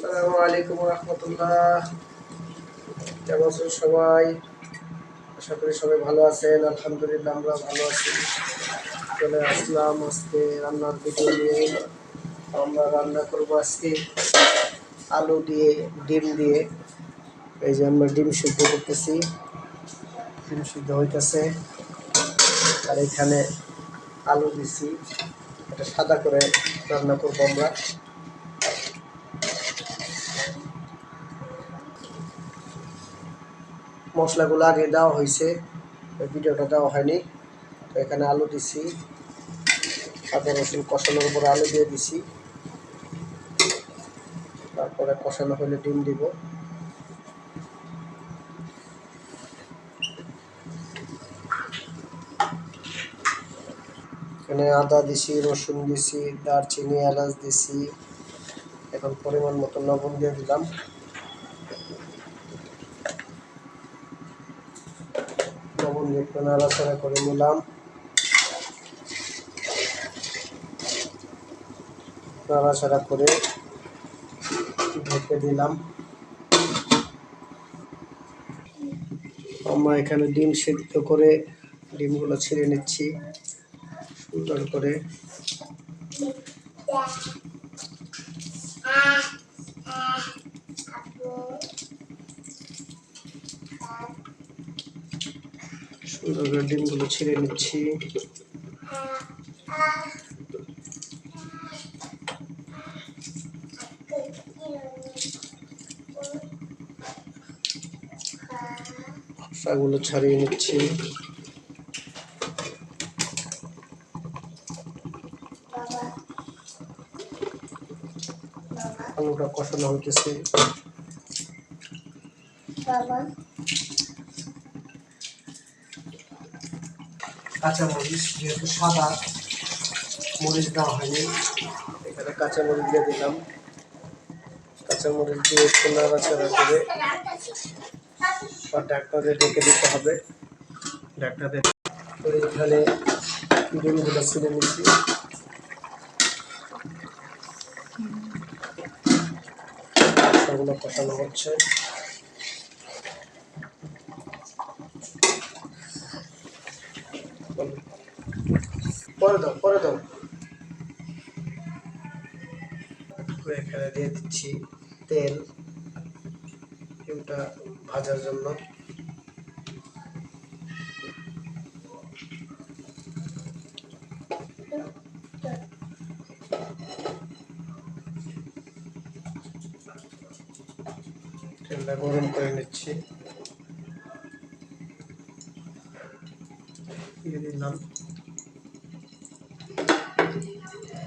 আসসালামু আলাইকুম রহমতুল্লাহ। কেমন আছেন সবাই? আশা করি সবাই ভালো আছেন, আলহামদুলিল্লাহ আমরা ভালো আছি। চলে আসলাম আজকে রান্নার ভিডিও নিয়ে। আমরা রান্না করব আজকে আলু দিয়ে, ডিম দিয়ে। এই যে আমরা ডিম সিদ্ধ করতেছি। ডিম সিদ্ধ হইতেছে। আর এখানে আলু দিছি। এটা সাদা করে রান্না করব আমরা। মশলাগুলো আগে দেওয়া হয়েছে। ভিডিওটা দেওয়া হয়নি। তো এখানে আলু দিছি। আদা, রসুন কষানোর উপরে আলু দিয়ে দিছি। তারপরে কষানো হলে ডিম দিব। এখানে আদা দিছি, রসুন দিছি, দারচিনি, এলাচ দিছি। এখন পরিমাণ মতো লবণ দিয়ে দিলাম। লবণ একটু নাড়াচাড়া করে নিলাম। নাড়াচাড়া করে ঢেকে দিলাম। আমরা এখানে ডিম সিদ্ধ করে ডিমগুলো ছিঁড়ে নিচ্ছি। সুন্দর করে। সুন্দর করে ডিমগুলো ছিঁড়ে নিচ্ছি। খোসাগুলো ছাড়িয়ে নিচ্ছি। আলুটা কষানো হইতেছে। কাঁচা মরিচ, যেহেতু সাদা মরিচ দেওয়া হয়নি, এখানে কাঁচা মরিচ দিয়ে দিলাম। কাঁচা মরিচ দিয়ে একটু নাড়াচাড়া করে বা ডাক্তারদের ডেকে দিতে হবে। ডাক্তারে এখানে ডিমগুলো ছিঁড়ে নিচ্ছি। কষানো হচ্ছে। পরে দাও পরে দাও। এখানে দিয়ে দিচ্ছি তেল ডিমটা ভাজার জন্য। তেলটা গরম করে নিচ্ছি। দিয়ে দিলাম।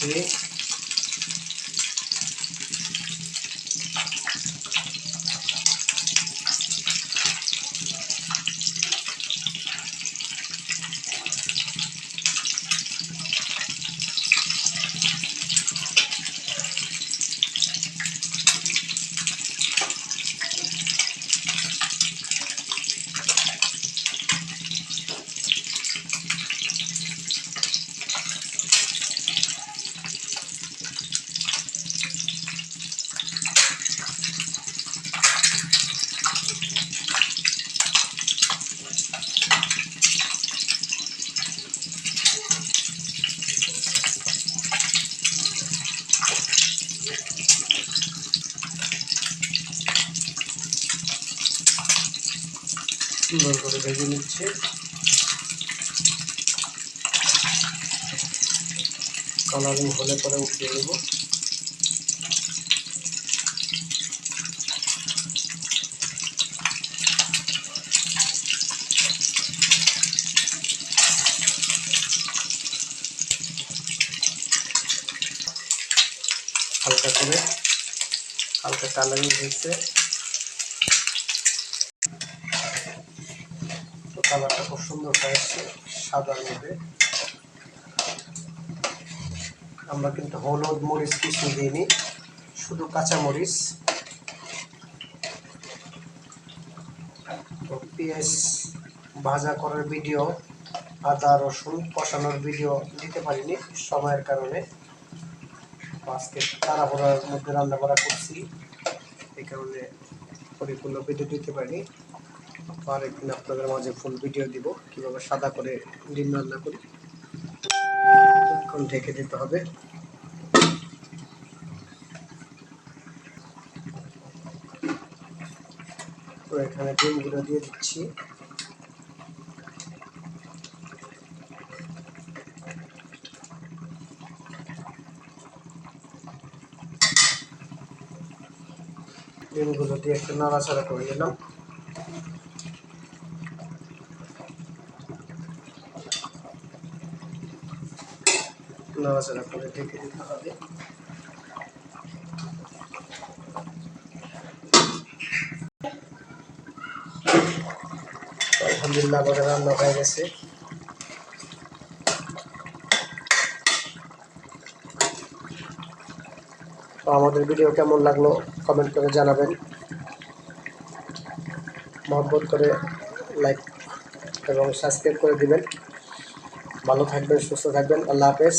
ভেজে সুন্দর করে ভেজে নিচ্ছে। কালারিং হলে পরে উঠিয়ে নেব। করে হালকা কালারিং হয়েছে। কালারটা খুব সুন্দর হয়েছে সাদার মধ্যে আমরা কিন্তু হলুদ মরিচ কিছু দিইনি, শুধু কাঁচা মরিচ। তো পেঁয়াজ ভাজা করার ভিডিও, আদা, রসুন কষানোর ভিডিও দিতে পারিনি সময়ের কারণে। আজকে তাড়াহুড়ার মধ্যে রান্না করা করছি, এই কারণে পরিপূর্ণ ভিডিও দিতে পারিনি। আরেকদিন আপনাদের মাঝে ফুল ভিডিও দিব, কীভাবে সাদা করে ডিম রান্না করি। এখন ঢেকে দিতে হবে। তো এখানে ডিমগুলো দিয়ে দিচ্ছি। ডিমগুলো দিয়ে একটু নাড়াচাড়া করে দিলাম করে ঢেকে দিতে হবে। আলহামদুলিল্লাহ, আমাদের রান্না হয়ে গেছে। তো আমাদের ভিডিও কেমন লাগল কমেন্ট করে জানাবেন। মহব্বত করে লাইক এবং সাবস্ক্রাইব করে দিবেন। ভালো থাকবেন, সুস্থ থাকবেন। আল্লাহ হাফেজ।